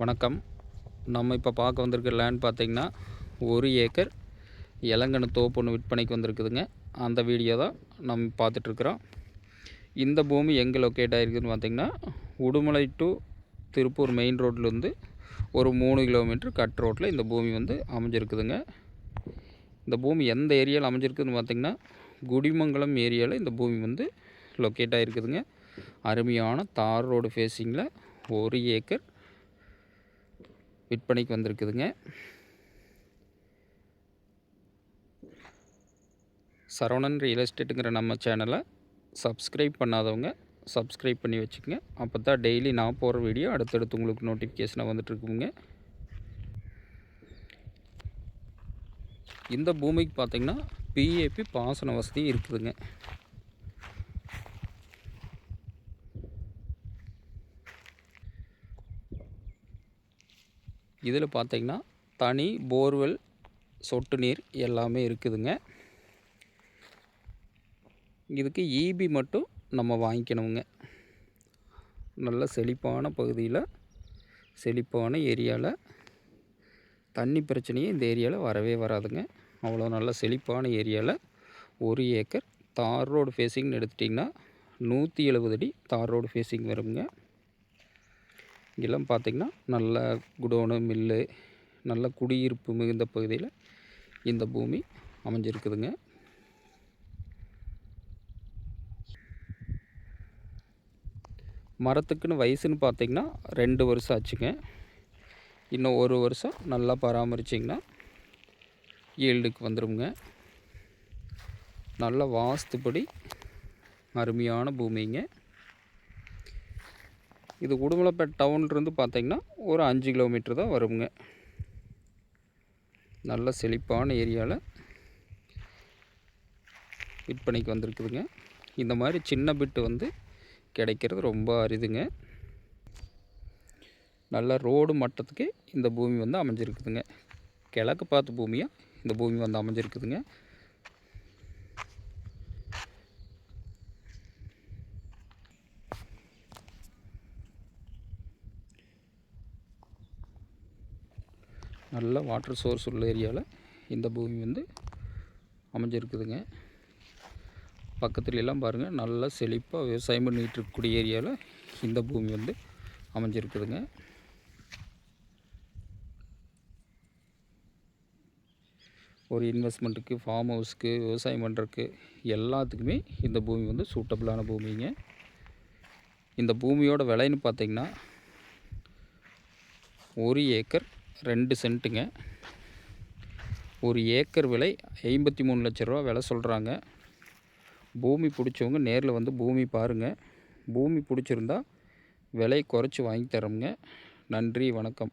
வணக்கம். நம்ம இப்போ பார்க்க வந்திருக்க லேண்ட் பார்த்திங்கன்னா ஒரு ஏக்கர் இளங்கன்னு தோப்பு ஒன்று விற்பனைக்கு வந்திருக்குதுங்க. அந்த வீடியோ தான் நம்ம பார்த்துட்ருக்குறோம் இந்த பூமி எங்கே லொக்கேட் ஆகிருக்குதுன்னு பார்த்திங்கன்னா உடுமலை டு திருப்பூர் மெயின் ரோட்லேருந்து ஒரு மூணு கிலோமீட்டர் கட் ரோட்டில் இந்த பூமி வந்து அமைஞ்சிருக்குதுங்க. இந்த பூமி எந்த ஏரியாவில் அமைஞ்சிருக்குதுன்னு பார்த்திங்கன்னா குடிமங்கலம் ஏரியாவில் இந்த பூமி வந்து லொக்கேட் ஆகிருக்குதுங்க அருமையான தார் ரோடு ஃபேஸிங்கில் ஒரு ஏக்கர் விற்பனைக்கு வந்திருக்குதுங்க. சரவணன் ரியல் எஸ்டேட்டுங்கிற நம்ம சேனலை சப்ஸ்கிரைப் பண்ணாதவங்க சப்ஸ்கிரைப் பண்ணி வச்சுக்கோங்க. அப்போ தான் டெய்லி நான் போகிற வீடியோ அடுத்தடுத்து உங்களுக்கு நோட்டிஃபிகேஷனாக வந்துட்டுருக்குங்க. இந்த பூமிக்கு பார்த்திங்கன்னா பிஏபி பாசன வசதி இருக்குதுங்க. இதில் பார்த்திங்கன்னா தனி போர்வெல் சொட்டு நீர் எல்லாமே இருக்குதுங்க. இதுக்கு ஈபி மட்டும் நம்ம வாங்கிக்கணுங்க. நல்ல செழிப்பான பகுதியில் செழிப்பான ஏரியாவில் தண்ணி பிரச்சனையும் இந்த ஏரியாவில் வரவே வராதுங்க. அவ்வளோ நல்ல செழிப்பான ஏரியாவில் ஒரு ஏக்கர் தார் ரோடு ஃபேஸிங்னு எடுத்துட்டிங்கன்னா நூற்றி எழுபது அடி தார் ரோடு ஃபேஸிங் வருங்க. இங்கெல்லாம் பார்த்திங்கன்னா நல்ல குடோனு மில்லு நல்ல குடியிருப்பு மிகுந்த பகுதியில் இந்த பூமி அமைஞ்சிருக்குதுங்க. மரத்துக்குன்னு வயசுன்னு பார்த்திங்கன்னா ரெண்டு வருஷம் ஆச்சுங்க. இன்னும் ஒரு வருஷம் நல்லா பராமரிச்சிங்கன்னா ஈல்டுக்கு வந்துடுங்க நல்ல வாஸ்துப்படி அருமையான பூமிங்க. இது உடுமலைப்பேட் டவுன்லேருந்து பார்த்திங்கன்னா ஒரு அஞ்சு கிலோமீட்டர் தான் வருங்க. நல்ல செழிப்பான ஏரியாவில் விற்பனைக்கு வந்திருக்குதுங்க. இந்த மாதிரி சின்ன பிட்டு வந்து கிடைக்கிறது ரொம்ப அரிதுங்க. நல்ல ரோடு மட்டத்துக்கு இந்த பூமி வந்து அமைஞ்சிருக்குதுங்க. கிழக்கு பார்த்த பூமியாக இந்த பூமி வந்து அமைஞ்சிருக்குதுங்க. நல்ல வாட்டர் சோர்ஸ் உள்ள ஏரியாவில் இந்த பூமி வந்து அமைஞ்சிருக்குதுங்க. பக்கத்துலலாம் பாருங்கள் நல்லா செழிப்பாக விவசாயம் பண்ணிகிட்டு இருக்கக்கூடிய ஏரியாவில் இந்த பூமி வந்து அமைஞ்சிருக்குதுங்க. ஒரு இன்வெஸ்ட்மெண்ட்டுக்கு ஃபார்ம் ஹவுஸ்க்கு விவசாயம் பண்ணுறதுக்கு எல்லாத்துக்குமே இந்த பூமி வந்து சூட்டபிளான பூமிங்க. இந்த பூமியோட விலைன்னு பார்த்திங்கன்னா ஒரு ஏக்கர் ரெண்டு சென்ட்டுங்க. ஒரு ஏக்கர் விலை ஐம்பத்தி மூணு லட்ச ரூபா விலை சொல்கிறாங்க பூமி பிடிச்சவங்க நேரில் வந்து பூமி பாருங்கள் பூமி பிடிச்சிருந்தா விலை குறைச்சி வாங்கி தரோங்க நன்றி வணக்கம்.